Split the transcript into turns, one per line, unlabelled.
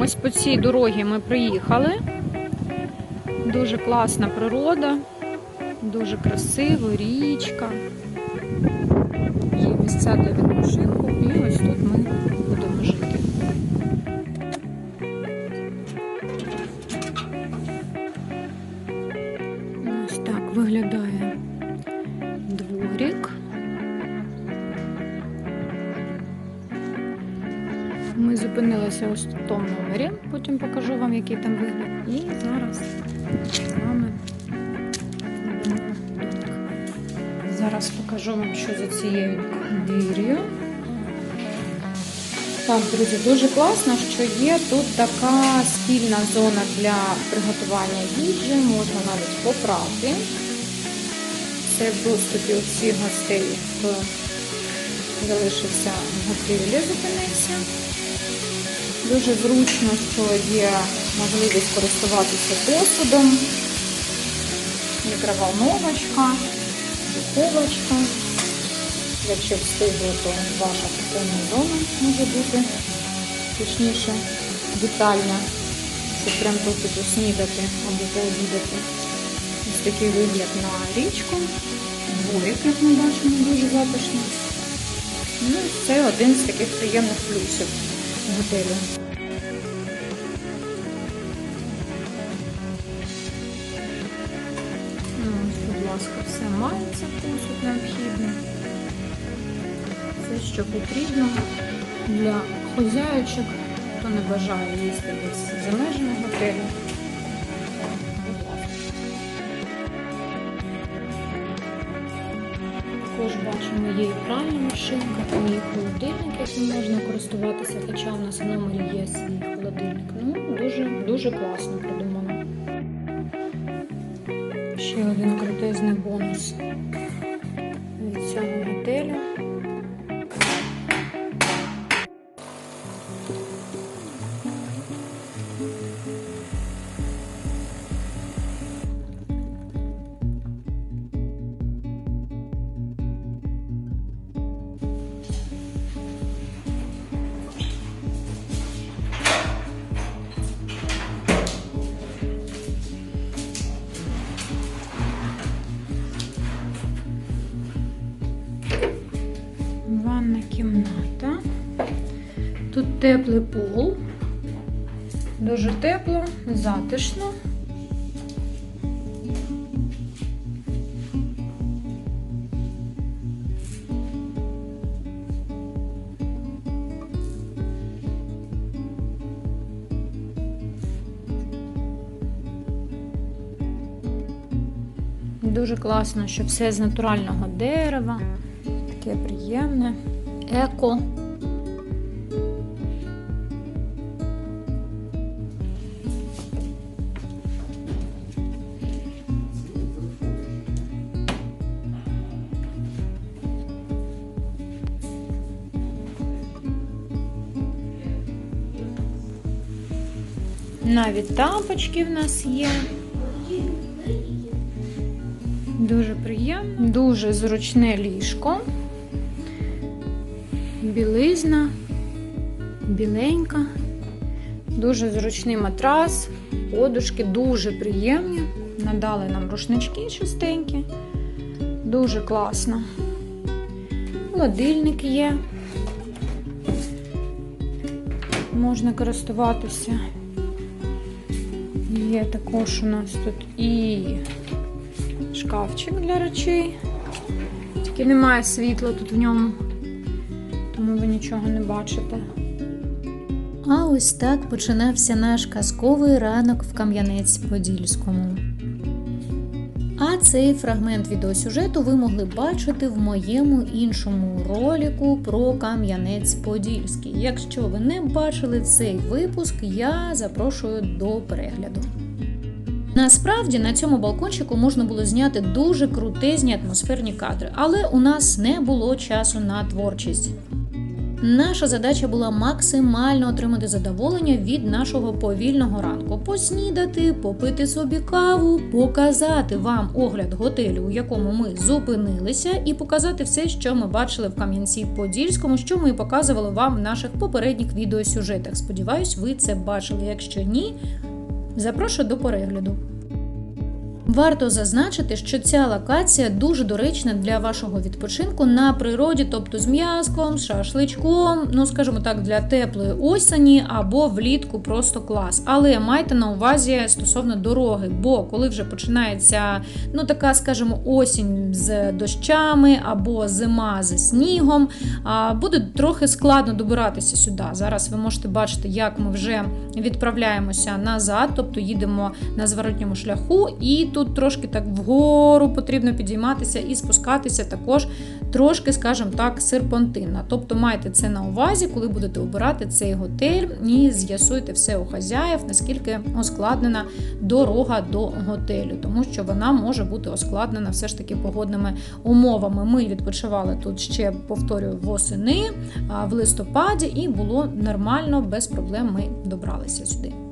Ось по цій дорогі ми приїхали. Дуже класна природа, дуже красиво, річка. Є місця для відпочинку, зупинилися ось в тому номері, потім покажу вам, який там вигляд. І зараз з вами в. Зараз покажу вам, що за цією двір'ю. Так, друзі, дуже класно, що є тут така спільна зона для приготування їжі, можна навіть попрати. Це в доступі у гостей, хто залишився в готелі, зупинився. Дуже зручно, що є можливість користуватися посудом, мікроволновочка, духовочка. Якщо встигли, то ваша кухонна зона може бути точніше, вітальня, щоб прям тут поснідати або пообідати. Ось такий вигляд на річку. Дворик, як ми бачимо, дуже затишно. Ну, це один з таких приємних плюсів готелю. Ну, будь ласка, все мається посуд необхідний. Все, що потрібно для хозяючок, хто не бажає їсти десь за межами готелю. Також бачимо, є і пральна машинка, там холодильник, яким можна користуватися, хоча в нас в номері є свій холодильник. Ну, дуже, дуже класно придумано. Ще один крутезний бонус від цього готелю. Ванна кімната. Тут теплий пол. Дуже тепло, затишно. Дуже класно, що все з натурального дерева. Таке приємне. Еко. Навіть тапочки в нас є. Дуже приємно, дуже зручне ліжко. Білизна, біленька, дуже зручний матрас, подушки дуже приємні. Надали нам рушнички чистенькі. Дуже класно. Холодильник є. Можна користуватися. Є також у нас тут і шкафчик для речей. Тільки немає світла тут в ньому, тому ви нічого не бачите.
А ось так починався наш казковий ранок в Кам'янець-Подільському. А цей фрагмент відеосюжету ви могли бачити в моєму іншому ролику про Кам'янець-Подільський. Якщо ви не бачили цей випуск, я запрошую до перегляду. Насправді на цьому балкончику можна було зняти дуже крутезні атмосферні кадри, але у нас не було часу на творчість. Наша задача була максимально отримати задоволення від нашого повільного ранку. Поснідати, попити собі каву, показати вам огляд готелю, у якому ми зупинилися, і показати все, що ми бачили в Кам'янці-Подільському, що ми показували вам в наших попередніх відеосюжетах. Сподіваюсь, ви це бачили. Якщо ні, запрошую до перегляду. Варто зазначити, що ця локація дуже доречна для вашого відпочинку на природі, тобто з м'язком, з шашличком, ну скажімо так, для теплої осені або влітку просто клас. Але майте на увазі стосовно дороги, бо коли вже починається ну така, скажімо, осінь з дощами або зима зі снігом, буде трохи складно добиратися сюди. Зараз ви можете бачити, як ми вже відправляємося назад, тобто їдемо на зворотньому шляху, і тут трошки так вгору потрібно підійматися і спускатися також трошки, скажімо так, серпантинно. Тобто майте це на увазі, коли будете обирати цей готель, і з'ясуйте все у хазяїв, наскільки ускладнена дорога до готелю, тому що вона може бути ускладнена все ж таки погодними умовами. Ми відпочивали тут ще повторюю восени в листопаді, і було нормально, без проблем ми добралися сюди.